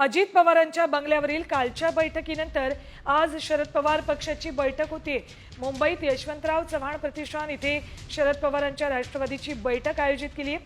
अजित पवारांच्या बंगल्यावरील कालच्या बैठकीनंतर आज शरद पवार पक्षाची बैठक होती. मुंबईत यशवंतराव चव्हाण प्रतिष्ठान इथे शरद पवारांच्या राष्ट्रवादीची बैठक आयोजित केली.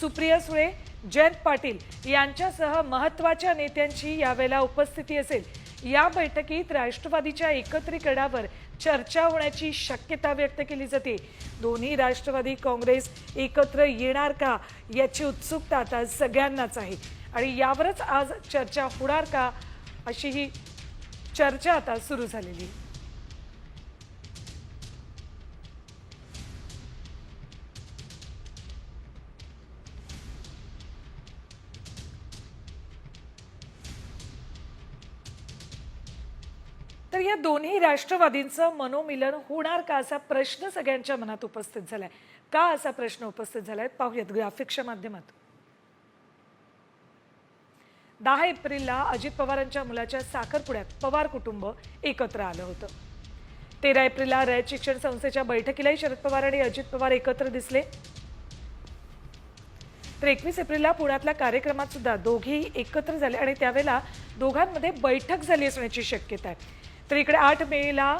सुप्रिया सुळे जयंत पाटील यांच्यासह महत्त्वाच्या नेत्यांची यावेळेला उपस्थिती असेल. या बैठकीत राष्ट्रवादीच्या एकत्रीकरणावर चर्चा होण्याची शक्यता व्यक्त केली जाते. दोन्ही राष्ट्रवादी काँग्रेस एकत्र येणार का याची उत्सुकता आता सगळ्यांनाच आहे. आणि यावरच आज चर्चा होणार का अशी ही चर्चा आता सुरू झालेली तर या दोन्ही राष्ट्रवादींचं मनोमिलन होणार का असा प्रश्न सगळ्यांच्या मनात उपस्थित झालाय? का असा प्रश्न उपस्थित झालाय? पाहूयात ग्राफिक्सच्या माध्यमातून. दहा एप्रिलला अजित पवारांच्या मुलाच्या साखरपुड्यात पवार कुटुंब एकत्र आलं होतं. तेरा एप्रिलला रयत शिक्षण संस्थेच्या बैठकीलाही शरद पवार आणि अजित पवार एकत्र दिसले. तर एकवीस एप्रिलला पुण्यातल्या कार्यक्रमात सुद्धा दोघेही एकत्र झाले आणि त्यावेळेला दोघांमध्ये बैठक झाली असण्याची शक्यता आहे. तर इकडे आठ मेला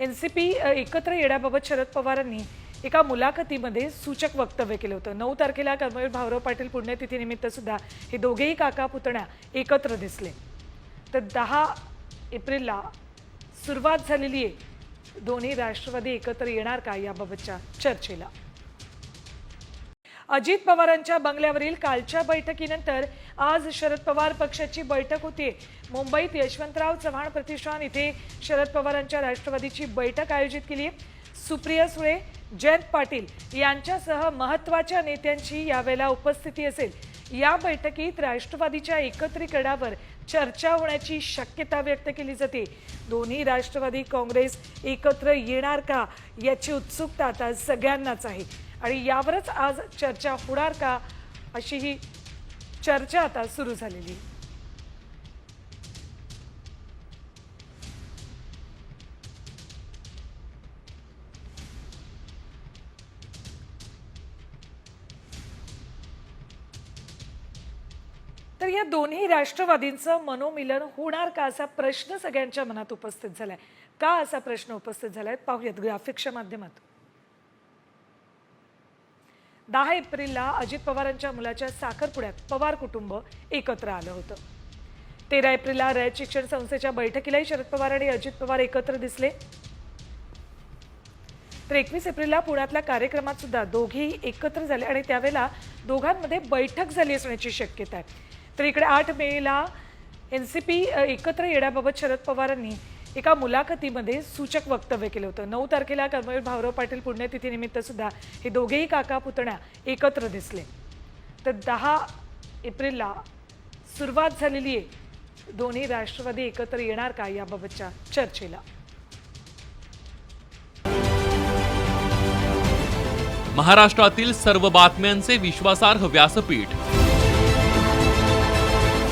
एन सी पी एकत्र येण्याबाबत शरद पवारांनी एका मुलाखतीमध्ये सूचक वक्तव्य केलं होतं. नऊ तारखेला कर्मवीर भाऊराव पाटील पुण्यतिथीनिमित्त सुद्धा हे दोघेही काका पुतण्या एकत्र दिसले. तर दहा एप्रिलला सुरुवात झालेली आहे. दोन्ही राष्ट्रवादी एकत्र येणार का याबाबतच्या चर्चेला? अजित पवारांच्या बंगल्यावरील कालच्या बैठकीनंतर आज शरद पवार पक्षाची बैठक होती. मुंबईत यशवंतराव चव्हाण प्रतिष्ठान इथे शरद पवारांच्या राष्ट्रवादीची बैठक आयोजित केली. आहे सुप्रिया सुळे जयंत पाटील यांच्यासह महत्त्वाच्या नेत्यांची यावेळेला उपस्थिती असेल. या बैठकीत राष्ट्रवादीच्या एकत्रीकरणावर चर्चा होण्याची शक्यता व्यक्त केली जाते. दोन्ही राष्ट्रवादी काँग्रेस एकत्र येणार का याची उत्सुकता आता सगळ्यांनाच आहे. आणि यावरच आज चर्चा होणार का अशी ही चर्चा आता सुरू झालेली. आहे. तर या दोन्ही राष्ट्रवादींचं मनोमिलन होणार का असा प्रश्न सगळ्यांच्या मनात उपस्थित झालाय? का असा प्रश्न उपस्थित झालाय? पाहूयात ग्राफिक्सच्या माध्यमातून. दहा एप्रिलला अजित पवारांच्या मुलाच्या साखरपुड्यात पवार कुटुंब एकत्र आलं होतं. तेरा एप्रिलला रयत शिक्षण संस्थेच्या बैठकीलाही शरद पवार आणि अजित पवार एकत्र दिसले. तर एकवीस एप्रिलला पुण्यातल्या कार्यक्रमात सुद्धा दोघेही एकत्र झाले आणि त्यावेळेला दोघांमध्ये बैठक झाली असण्याची शक्यता आहे. तर इकडे आठ मेला एन सी पी एकत्र येण्याबाबत शरद पवारांनी एका मुलाखतीमध्ये सूचक वक्तव्य केलं होतं. नऊ तारखेला कर्मवीर भाऊराव पाटील पुण्यतिथीनिमित्त सुद्धा हे दोघेही काका पुतण्या एकत्र दिसले. तर दहा एप्रिलला सुरुवात झालेली आहे. दोन्ही राष्ट्रवादी एकत्र येणार का याबाबतच्या चर्चेला? महाराष्ट्रातील सर्व बातम्यांचे विश्वासार्ह व्यासपीठ